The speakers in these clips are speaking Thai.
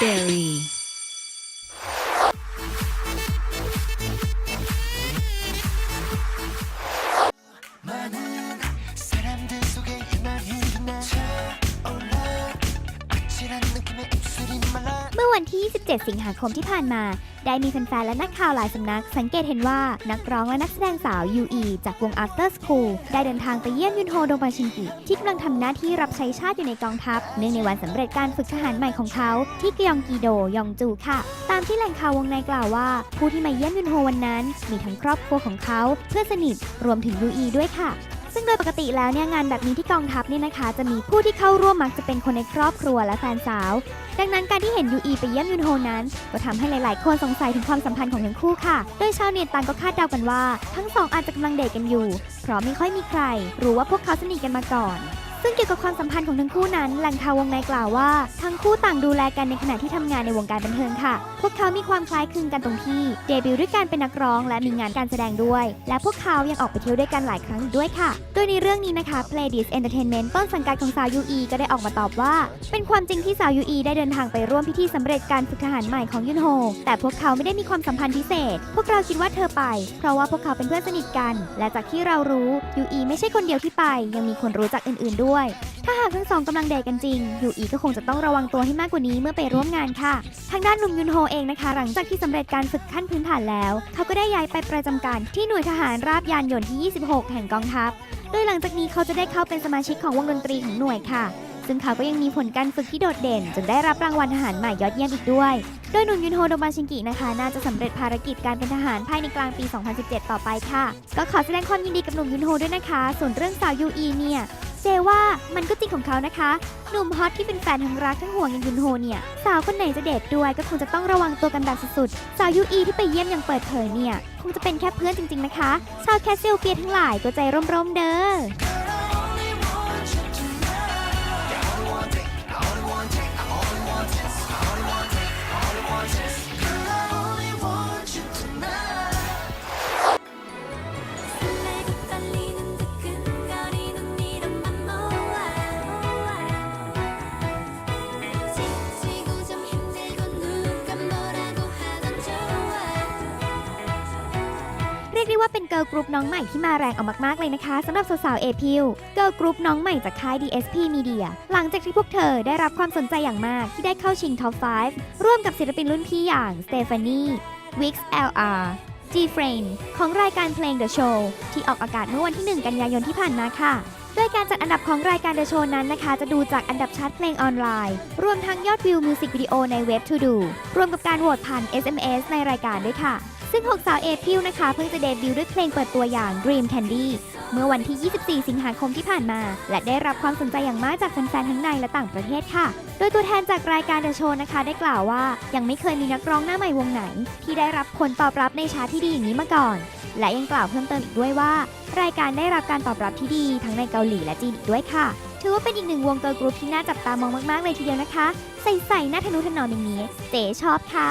Berry 27 สิงหาคมที่ผ่านมา ได้มีแฟนๆและนักข่าวหลายสำนัก สังเกตเห็นว่านักร้องและนักแสดงสาว UE จากวง After School ได้เดินทางไปเยี่ยมยุนโฮโดมาชินกิที่กำลังทำหน้าที่รับใช้ชาติอยู่ในกองทัพ เนื่องในวันสำเร็จการฝึกทหารใหม่ของเขา ที่กยองกีโดยองจูค่ะ ตามที่แหล่งข่าววงในกล่าวว่า ผู้ที่มาเยี่ยมยุนโฮวันนั้น มีทั้งครอบครัวของเขาเพื่อนสนิทรวมถึง UE ด้วยค่ะ ซึ่งโดยปกติแล้วเนี่ยงานแบบนี้ที่กองทัพเนี่ยนะคะ จะมีผู้ที่เข้าร่วมมักจะเป็นคนในครอบครัวและแฟนสาว ดังนั้นการที่เห็นยูอีไปเยี่ยมยุนโฮนั้น ก็ทำให้หลาย ๆ คนสงสัยถึงความสัมพันธ์ของทั้งคู่ค่ะ โดยชาวเน็ตต่างก็คาดเดากันว่า ทั้งสองอาจจะกำลังเดทกันอยู่ เพราะไม่ค่อยมีใคร รู้ว่าพวกเขาสนิทกันมาก่อนซึ่งเกี่ยวกับความสัมพันธ์ของทั้งคู่นั้นแหล่งข่าววงในกล่าวว่า ทั้งคู่างดูแลกันในขณะที่ทำงานในวงการบันเทิงค่ะ พวกเขามีความคล้ายคลึงกันตรงที่เดบิวต์ด้วยการเป็นนักร้องและมีงานการแสดงด้วย และพวกเขายังออกไปเที่ยวด้วยกันหลายครั้งอีกด้วยค่ะ โดยในเรื่องนี้นะคะ Playdis Entertainment ต้นสังกัดของสาวยูอีก็ได้ออกมาตอบว่า เป็นความจริงที่สาวยูอีได้เดินทางไปร่วมพิธีสำเร็จการฝึกทหารใหม่ของยุนโฮแต่พวกเขาไม่ได้มีความสัมพันธ์พิเศษ พวกเราคิดว่าเธอไป เพราะว่าพวกเขาเป็นเพื่อนสนิทกัน และจากที่เรารู้ยูอีไม่ใช่คนเดียวที่ไป ยังมีคนรู้จักอื่น ๆด้วยถ้าหากทั้งสองกำลังเดทกันจริงยูอีก็คงจะต้องระวังตัวให้มากกว่านี้เมื่อไปร่วมงานค่ะ ทางด้านหนุ่มยุนโฮเองนะคะ หลังจากที่สำเร็จการฝึกขั้นพื้นฐานแล้ว เขาก็ได้ย้ายไปประจำการที่หน่วยทหารราบยานยนต์ที่ 26 แห่งกองทัพ โดยหลังจากนี้เขาจะได้เข้าเป็นสมาชิกของวงดนตรีของหน่วยค่ะ ซึ่งเขาก็ยังมีผลการฝึกที่โดดเด่น จนได้รับรางวัลทหารใหม่ยอดเยี่ยมอีกด้วย โดยหนุ่มยุนโฮโดมาชิงกินะคะ น่าจะสำเร็จภารกิจการเป็นทหารภายในกลางปี 2017 ต่อไปค่ะ ก็ขอแสดงความยินดีกับหนุ่มยุนโฮด้วยนะคะ ส่วนเรื่องสาวยูอีเนี่ย เจว่ามันก็จริงของเขานะคะ หนุ่มฮอตที่เป็นแฟนทั้งรักทั้งห่วงอย่างยุนโฮเนี่ย สาวคนไหนจะเดทด้วยก็คงจะต้องระวังตัวกันแบบสุดๆ สาวยูอีที่ไปเยี่ยมอย่างเปิดเผยเนี่ย คงจะเป็นแค่เพื่อนจริงๆนะคะ ชาวแคสเซลเปียทั้งหลายก็ใจร่มๆเด้อ รียกได้ว่าเป็นเกิร์ลกรุ๊ปน้องใหม่ที่มาแรงเอามากๆเลยนะคะสำหรับสาวๆเอพิวเกิร์ลกรุ๊ปน้องใหม่จากค่าย DSP Media หลังจากที่พวกเธอได้รับความสนใจอย่างมากที่ได้เข้าชิงท็อป 5 ร่วมกับศิลปินรุ่นพี่อย่างสเตฟานี Wix LR G Frame ของรายการเพลง The Show ที่ออกอากาศเมื่อวันที่ 1 กันยายนที่ผ่านมาค่ะโดยการจัดอันดับของรายการ The Show นั้นนะคะ จะดูจากอันดับชาร์ตเพลงออนไลน์ รวมทั้งยอดวิวมิวสิกวิดีโอในเว็บ To Do รวมกับการโหวตผ่าน SMS ในรายการด้วยค่ะ ซึ่ง6สาวเอพิวนะคะ เพิ่งจะเดบิวต์ด้วยเพลงเปิดตัวอย่าง Dream Candy เมื่อวันที่ 24 สิงหาคมที่ผ่านมา และได้รับความสนใจอย่างมากจากแฟนๆ ทั้งในและต่างประเทศค่ะ โดยตัวแทนจากรายการ The Show นะคะ ได้กล่าวว่ายังไม่เคยมีนักร้องหน้าใหม่วงไหน ที่ได้รับผลตอบรับในชาร์ตที่ดีอย่างนี้มาก่อน และยังกล่าวเพิ่มเติมอีกด้วยว่า รายการได้รับการตอบรับที่ดีทั้งในเกาหลีและจีนอีกด้วยค่ะ ถือว่าเป็นอีกหนึ่งวงเกิร์ลกรุ๊ปที่น่าจับตามองมากๆเลยทีเดียวนะคะ ใส่ๆหน้าทะนุถนอมอย่างนี้เจ๊ชอบค่ะ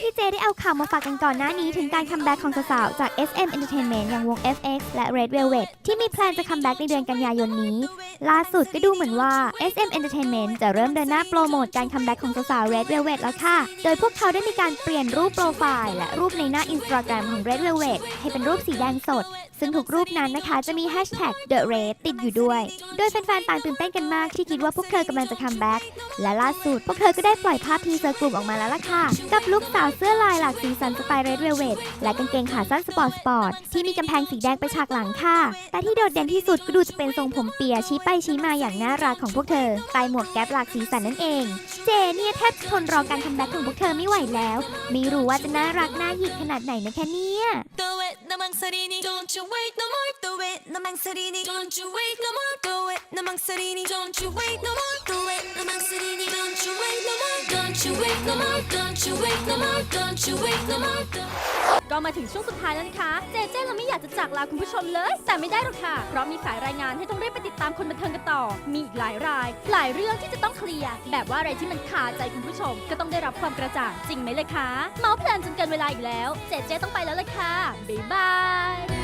ที่เจได้เอาข่าวมาฝากกันก่อนหน้านี้ถึงการคัมแบ็กของสาวๆจาก SM Entertainment อย่างวง FX และ Red Velvet ที่มีแพลนจะคัมแบ็กในเดือนกันยายนนี้ ล่าสุดก็ดูเหมือนว่า SM Entertainment จะเริ่มเดินหน้าโปรโมทการคัมแบ็กของสาวๆ Red Velvet แล้วค่ะ โดยพวกเขาได้มีการเปลี่ยนรูปโปรไฟล์และรูปในหน้า Instagram ของ Red Velvet ให้เป็นรูปสีแดงสด ซึ่งทุกรูปนั้นนะคะจะมีแฮชแท็ก The Raid ติดอยู่ด้วย โดยแฟนๆต่างตื่นเต้นกันมากที่คิดว่าพวกเธอกำลังจะคัมแบ็กและล่าสุดพวกเธอก็ได้ปล่อยภาพทีเซอร์กลุ่มออกมาแล้วล่ะค่ะ กับลุคสาวเสื้อลายหลากสีสันสไตล์เรดเวลเวทและกางเกงขาสั้นสปอร์ตสปอร์ตที่มีกำแพงสีแดงไปฉากหลังค่ะ แต่ที่โดดเด่นที่สุดก็ดูจะเป็นทรงผมเปียชี้ไปชี้มาอย่างน่ารักของพวกเธอใต้หมวกแก๊ปหลากสีสันนั่นเองเจเนี่ยแทบทนรอการคัมแบ็กของพวกเธอไม่ไหวแล้ว ไม่รู้ว่าจะน่ารักน่าหยิกขนาดไหนนะค่เนี้ยก็มาถึงช่วงสุดท้ายแล้วนะคะ เจเจเราไม่อยากจะจากลาคุณผู้ชมเลย แต่ไม่ได้หรอกค่ะ เพราะมีสายรายงานให้ต้องรีบไปติดตามคนบันเทิงกันต่อ มีอีกหลายราย หลายเรื่องที่จะต้องเคลียร์แบบว่าอะไรที่มันคาใจคุณผู้ชม ก็ต้องได้รับความกระจ่างจริงไหมเลยคะ เมาส์เพลินจนเกินเวลาอีกแล้ว เจเจต้องไปแล้วเลยค่ะบ๊ายบาย